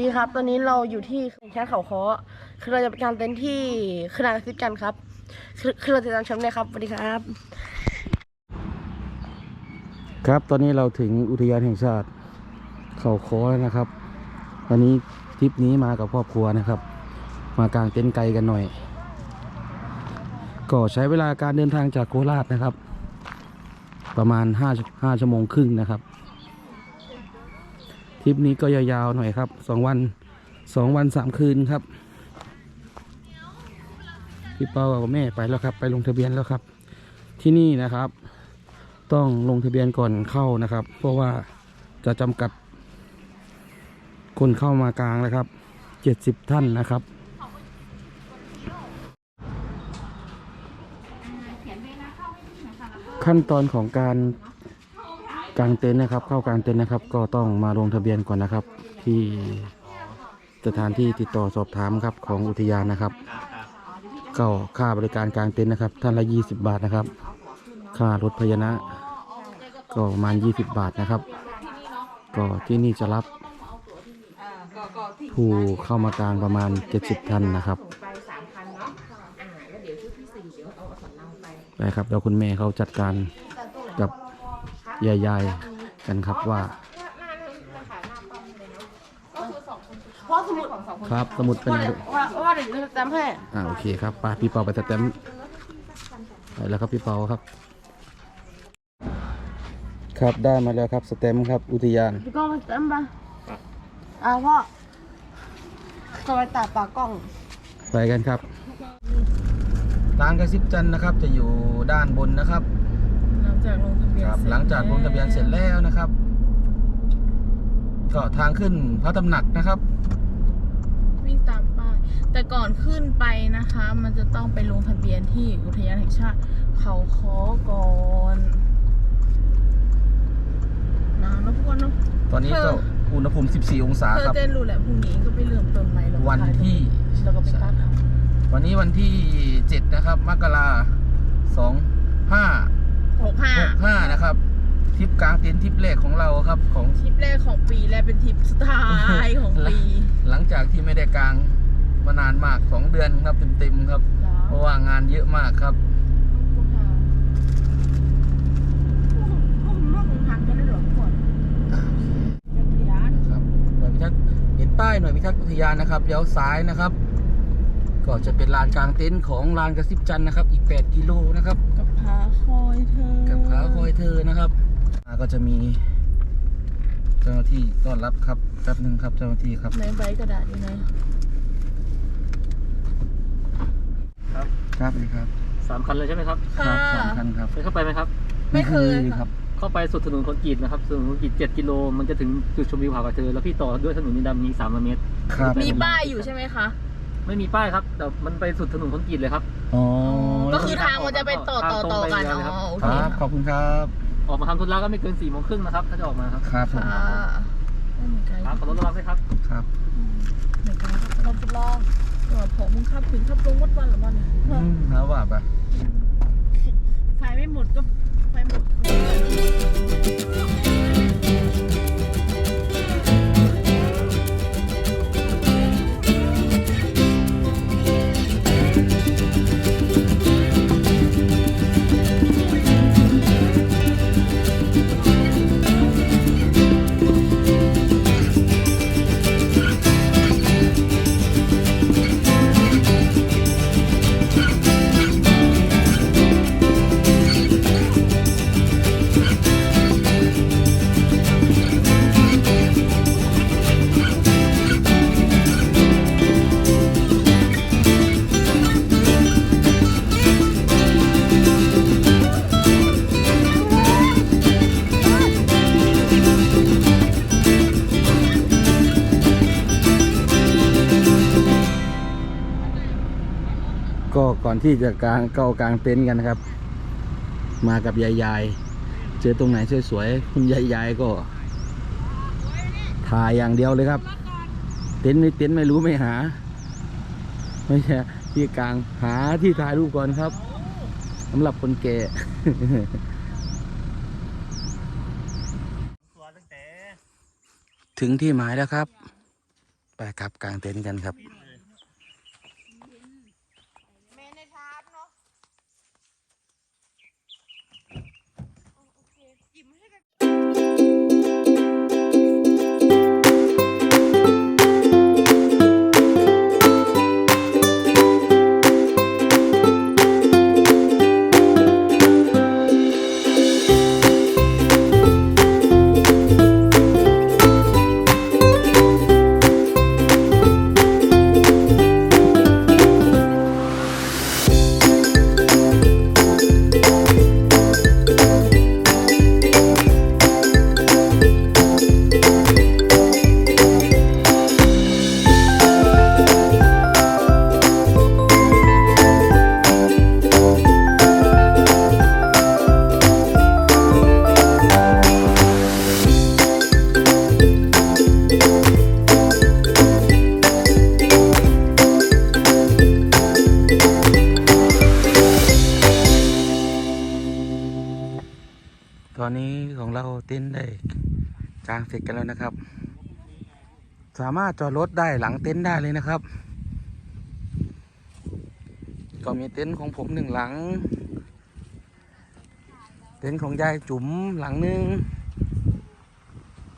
ดีครับ ตอนนี้เราอยู่ที่แค่เขาคอคือเราจะไปกางเต็นท์ที่คือนางซิดกันครับ คือคือเราจะตามชมเลยครับสวัสดีครับ ครับตอนนี้เราถึงอุทยานแห่งชาติ เขาคอแล้วนะครับ วันนี้ทริปนี้มากับครอบครัวนะครับ มากางเต็นท์ไกลกันหน่อย ก็ใช้เวลาการเดินทางจากโคราชนะครับ ประมาณ5 5ชั่วโมงครึ่งนะครับ ทริปนี้ก็ยาวๆหน่อยครับสองวันสองวันสามคืนครับ พี่เปากับแม่ไปแล้วครับ ไปลงทะเบียนแล้วครับ ที่นี่นะครับ ต้องลงทะเบียนก่อนเข้านะครับ เพราะว่าจะจำกัด คนเข้ามากลางนะครับ70ท่านนะครับขั้นตอนของการ กลางเต็นท์นะครับ เข้ากลางเต็นท์นะครับ ก็ต้องมาลงทะเบียนก่อนนะครับ ที่สถานที่ติดต่อสอบถามครับของอุทยานนะครับ ก็ค่าบริการกลางเต็นท์นะครับท่านละ 20 บาทนะครับ ค่ารถพยานะก็ประมาณ 20 บาทนะครับ ก็ที่นี่จะรับผู้เข้ามากลางประมาณ 70ท่านนะครับไปครับเดี๋ยวคุณแม่เขาจัดการ ยายๆกันครับว่า เพราะสมุดครับสมุดเป็นว่าไงว่าว่าเด็กจะจำให้ อ่าโอเคครับไป้าพี่เปาไปสแตมป์ไปแล้วครับพี่เปาครับ ครับได้มาแล้วครับสแตมป์ครับอุทยาน พี่ก้องมาจำปะอ่าพ่อก็ไปตัดปากกล้อง ไปกันครับ ร้านกระซิบจันทร์นะครับ จะอยู่ด้านบนนะครับหลัง จากลงทะเบียนครับเสร็จหลังจากลงทะเบียนเสร็จแล้วนะครับ ก็ทางขึ้นพระตำหนักนะครับ วิ่งตามป้ายแต่ก่อนขึ้นไปนะคะ มันจะต้องไปลงทะเบียนที่อุทยานแห่งชาติ เขาคอก่อนนะแล้วพวกเนาะตอนนี้ก็เธออุณหภูมิ 14 องศาเธอครับ เจนรู้แหละพรุ่งนี้ก็ไปเริ่มต้นใหม่แล้ววันที่แล้วก็ไปตัดเอาวันนี้วันที่ 7 นะครับ มกราสองห้า หกห้าหกห้านะครับทริปกลางเต็นท์ทริปแรกของเราครับ ของทริปแรกของปีและเป็นทริปสุดท้ายของปี หลังจากที่ไม่ได้กลางมานานมากสองเดือนครับเต็มๆครับ เพราะว่างานเยอะมากครับครับหน่วยพิทักษ์เห็นป้ายหน่วยพิทักษ์อุทยานนะครับเลี้ยวซ้ายนะครับ ก็จะเป็นลานกลางเต็นท์ของลานกระซิบจันทร์นะครับ อีก 8 กิโลนะครับ กับพาคอยเธอกับขาคอยเธอนะครับอ่าก็จะมี เจ้าหน้าที่ต้อนรับครับแป๊บหนึ่งครับเจ้าหน้าที่ครับในใบกระดาษอยู่ไหนครับสวัสดีครับสามคันเลยใช่ไหมครับค่ะสามคันครับเคยเข้าไปไหมครับ ไม่เคยครับ เข้าไปสุดถนนคอนกรีตนะครับถนนคอนกรีตเจ็ดกิโลมันจะถึงจุดชมวิวผากระเธอแล้วพี่ต่อด้วยถนนนินดำมีสามเมตร ครับ มีป้ายอยู่ใช่ไหมคะ ไม่มีป้ายครับแต่มันไปสุดถนนคอนกรีตเลยครับ อ๋อก็คือทางมันจะเป็นต่อต่อต่อกันทางตรงไปยาวเลยครับอ๋อโอคเครับขอบคุณครับออกมาทำธุระก็ไม่เกินสี่โมงครึ่งนะครับ ถ้าจะออกมาครับครับผมค่ะไม่มีไกลครับขอรถระวังด้วยครับ ครับไม่ไกลครับเราทดลองเออผมมึงขับถึงขับลงวัดวันหรือวันเนี่ยอืมแล้วว่าปะไฟไม่หมดก็ไฟหมด ที่จะกางก็กางเต็นท์กันนะครับ มากับยายยายเจอตรงไหนสวยๆคุณยายยายก็ถ่ายอย่างเดียวเลยครับ เต็นท์ไม่เต็นท์ไม่รู้ไม่หา ไม่ใช่ที่กลางหาที่ถ่ายรูปก่อนครับสำหรับคนแก่ถึงที่หมายแล้วครับ ไปครับกลางเต็นท์กันครับ ตอนนี้ของเราเต็นท์ได้กางเสร็จกันแล้วนะครับ สามารถจอดรถได้หลังเต็นท์ได้เลยนะครับ ก็มีเต็นท์ของผมหนึ่งหลัง เต็นท์ของยายจุ๋มหลังหนึ่ง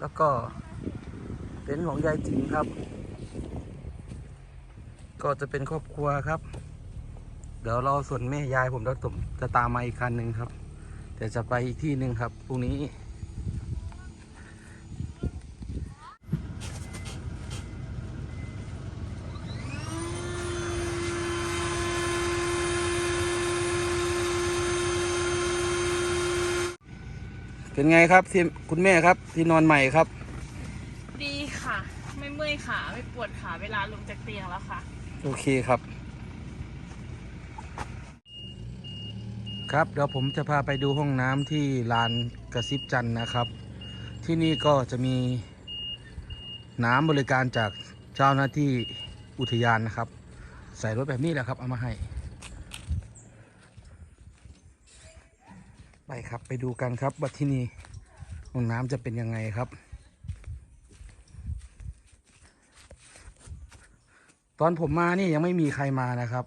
แล้วก็เต็นท์ของยายจิ๋มครับ ก็จะเป็นครอบครัวครับ เดี๋ยวเราส่วนแม่ยายผมจะตมจะตามมาอีกคันหนึ่งครับ ดี๋ยวจะไปอีกที่หนึ่งครับพรุ่งนี้ เป็นไงครับที่คุณแม่ครับที่นอนใหม่ครับ ดีค่ะ ไม่เมื่อยขา ไม่ปวดขาเวลาลงจากเตียงแล้วค่ะ โอเคครับ ครับเดี๋ยวผมจะพาไปดูห้องน้ำที่ลานกระซิบจันนะครับ ที่นี่ก็จะมีน้ำบริการจากเจ้าหน้าที่อุทยานนะครับ ใส่รถแบบนี้แหละครับ เอามาให้ ไปครับไปดูกันครับว่าที่นี่ห้องน้ำจะเป็นยังไงครับ ตอนผมมานี่ยังไม่มีใครมานะครับ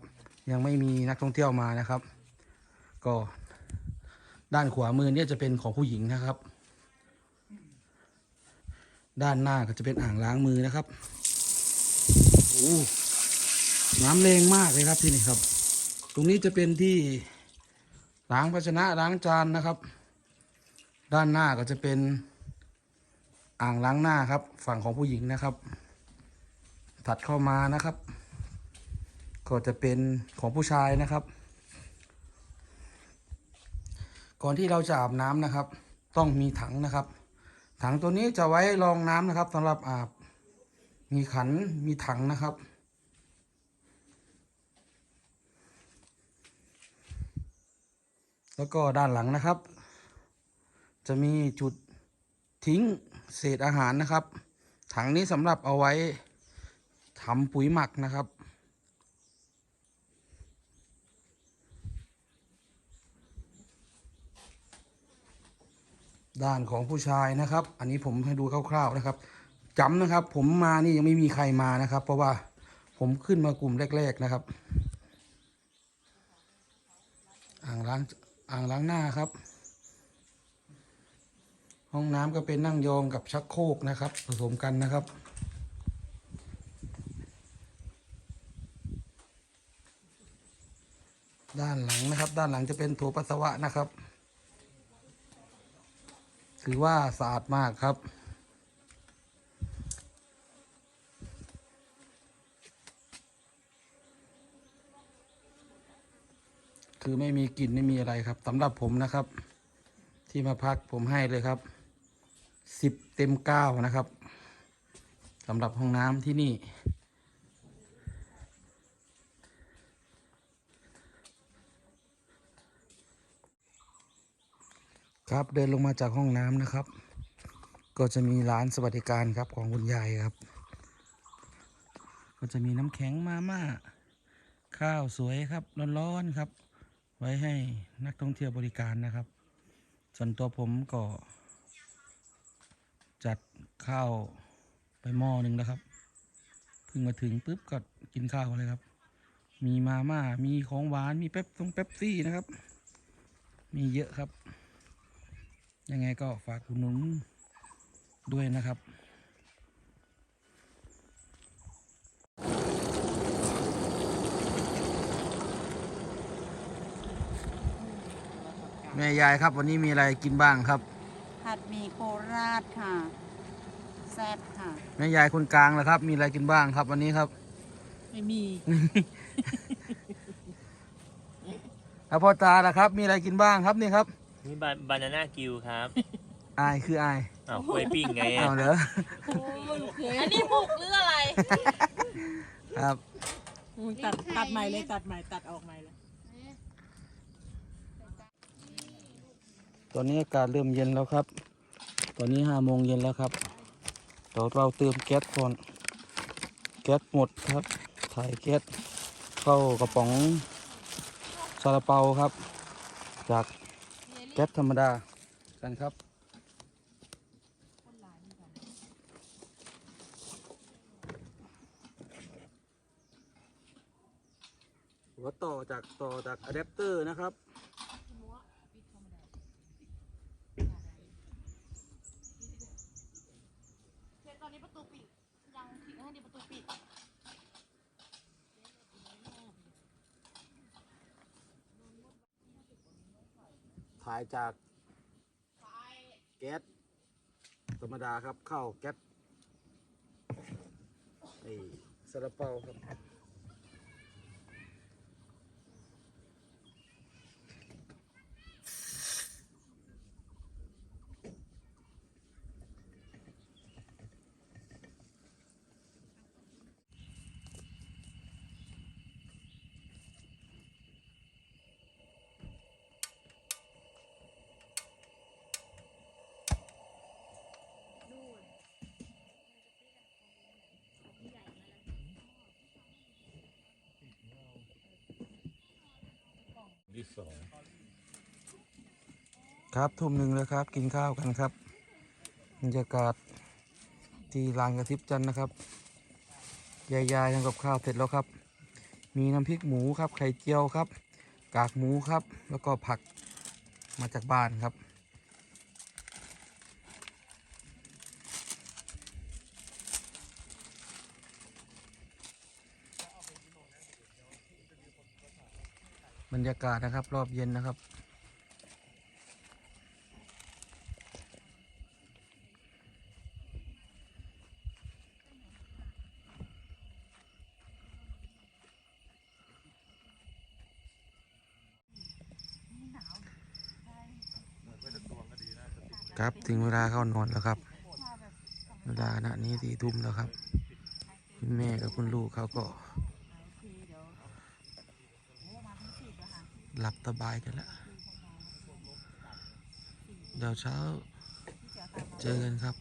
ยังไม่มีนักท่องเที่ยวมานะครับ ก็ด้านขวามือเนี่ยจะเป็นของผู้หญิงนะครับ ด้านหน้าก็จะเป็นอ่างล้างมือนะครับโอ้น้ำแรงมากเลยครับที่นี่ครับ ตรงนี้จะเป็นที่ล้างภาชนะล้างจานนะครับ ด้านหน้าก็จะเป็นอ่างล้างหน้าครับ ฝั่งของผู้หญิงนะครับ ถัดเข้ามานะครับ ก็จะเป็นของผู้ชายนะครับ ก่อนที่เราจะอาบน้ำนะครับ ต้องมีถังนะครับ ถังตัวนี้จะไว้รองน้ำนะครับสำหรับอาบ มีขันมีถังนะครับ แล้วก็ด้านหลังนะครับ จะมีจุดทิ้งเศษอาหารนะครับ ถังนี้สำหรับเอาไว้ทำปุ๋ยหมักนะครับ ด้านของผู้ชายนะครับ อันนี้ผมให้ดูคร่าวๆนะครับจำนะครับ ผมมานี่ยังไม่มีใครมานะครับ เพราะว่าผมขึ้นมากลุ่มแรก ๆนะครับ อ่างล้างอ่างล้างหน้าครับ ห้องน้ำก็เป็นนั่งยองกับชักโครกนะครับ ผสมกันนะครับด้านหลังนะครับ ด้านหลังจะเป็นโถปัสสาวะนะครับ ถือว่าสะอาดมากครับ คือไม่มีกลิ่นไม่มีอะไรครับสำหรับผมนะครับ ที่มาพักผมให้เลยครับสิบเต็มเก้านะครับสำหรับห้องน้ำที่นี่ ครับเดินลงมาจากห้องน้ำนะครับ ก็จะมีร้านสวัสดิการครับของคุณยายครับ ก็จะมีน้ำแข็งมาม่าข้าวสวยครับร้อนๆครับ ไว้ให้นักท่องเที่ยวบริการนะครับ ส่วนตัวผมก็ จัดข้าวไปหม้อหนึ่งนะครับเพิ่งมาถึงปุ๊บก็กินข้าวเลยครับ มีมาม่ามีของหวานมีเป๊ปซงเป๊ปซี่นะครับ มีเยอะครับ ยังไงก็ฝากอุดหนุนด้วยนะครับแม่ยายครับวันนี้มีอะไรกินบ้างครับ ผัดหมี่โคราชค่ะแซ่บค่ะแม่ยายคนกลางแล้วครับ มีอะไรกินบ้างครับวันนี้ครับ ไม่มี แล้วพ่อตาล่ะครับ มีอะไรกินบ้างครับนี่ครับ นี่บาบานาน่ากิวครับอายคืออายอ้าวกล้วยปิ้งไงเอาอะเด้ออันนี้บุกหรืออะไรครับตัดตัดใหม่เลยตัดใหม่ตัดออกใหม่เลยตอนนี้อากาศเริ่มเย็นแล้วครับ ตอนนี้ห้าโมงเย็นแล้วครับเดี๋ยวเราเติมแก๊สก่อนแก๊สหมดครับถ่ายแก๊สเข้ากระป๋องซาลาเปาครับ จาก แก๊สธรรมดากันครับ หัวต่อจากต่อจากอะแดปเตอร์นะครับ ตอนนี้ประตูปิด ยังถึงให้ดีประตูปิด ถ่ายจากแก๊สธรรมดาครับ เข้าแก๊สไอ้ซาลาเปาครับ ที่สองครับทุ่มหนึ่งแล้วครับ กินข้าวกันครับบรรยากาศที่ลานกระทิบจันนะครับยายๆทำกับข้าวเสร็จแล้วครับ มีน้ำพริกหมูครับ ไข่เจียวครับ กากหมูครับ แล้วก็ผักมาจากบ้านครับ รรยากาศนะครับ รอบเย็นนะครับ ครับ ถึงเวลาเข้านอนแล้วครับ เวลาณนี้สี่ทุ่มแล้วครับ คุณแม่กับคุณลูกเขาก็ หลับสบายกันแล้ว เดี๋ยวเช้าเจอกันครับ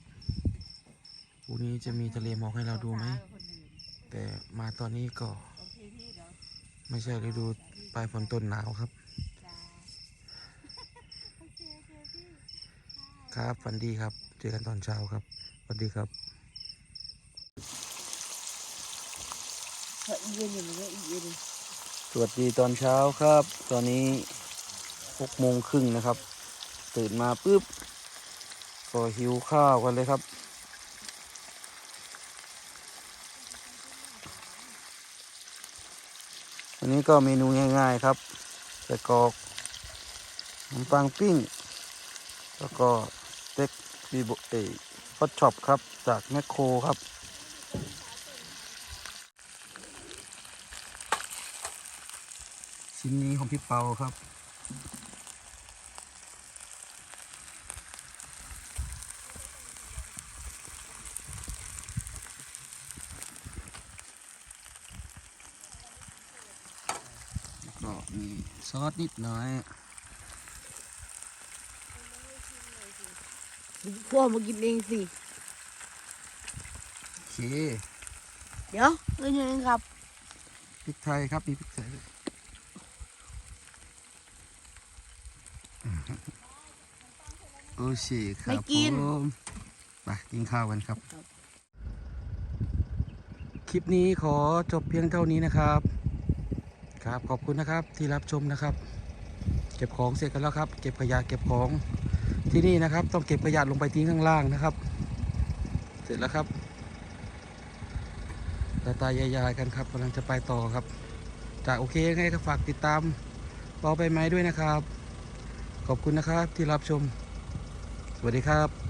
พรุ่งนี้จะมีทะเลหมอกให้เราดูไหม แต่มาตอนนี้ก็ ไม่ใช่ฤดูปลายฝนต้นหนาวครับ ครับฝันดีครับ เจอกันตอนเช้าครับสวัสดีครับเย็นอยู่เลยเย็น สวัสดีตอนเช้าครับ ตอนนี้หกโมงครึ่งนะครับ ตื่นมาปุ๊บก็หิวข้าวกันเลยครับ อันนี้ก็เมนูง่ายๆครับใส่กรอกขนมปังปิ้ง แล้วก็สเต็กบีโบเอฟอตช็อปครับ จากแมคโครครับ ชิ้นนี้ของพี่เปาครับแล้วก็มีซอสนิดหน่อยพวกมากินเองสิ โอเค เดี๋ยวเอ้ยยังครับ พริกไทยครับ มีพริกไท ยด้วยโอเคครับไม่กิน ผมไปกินข้าวกันครับโอเคคลิปนี้ขอจบเพียงเท่านี้นะครับ ครับขอบคุณนะครับที่รับชมนะครับ เก็บของเสร็จกันแล้วครับ เก็บขยะเก็บของที่นี่นะครับ ต้องเก็บขยะลงไปทิ้งข้างล่างนะครับ เสร็จแล้วครับตาตายายๆกันครับกำลังจะไปต่อครับจากโอเคยังไงก็ฝากติดตามรอไปไหมด้วยนะครับ ขอบคุณนะครับที่รับชมส วัสดีครับ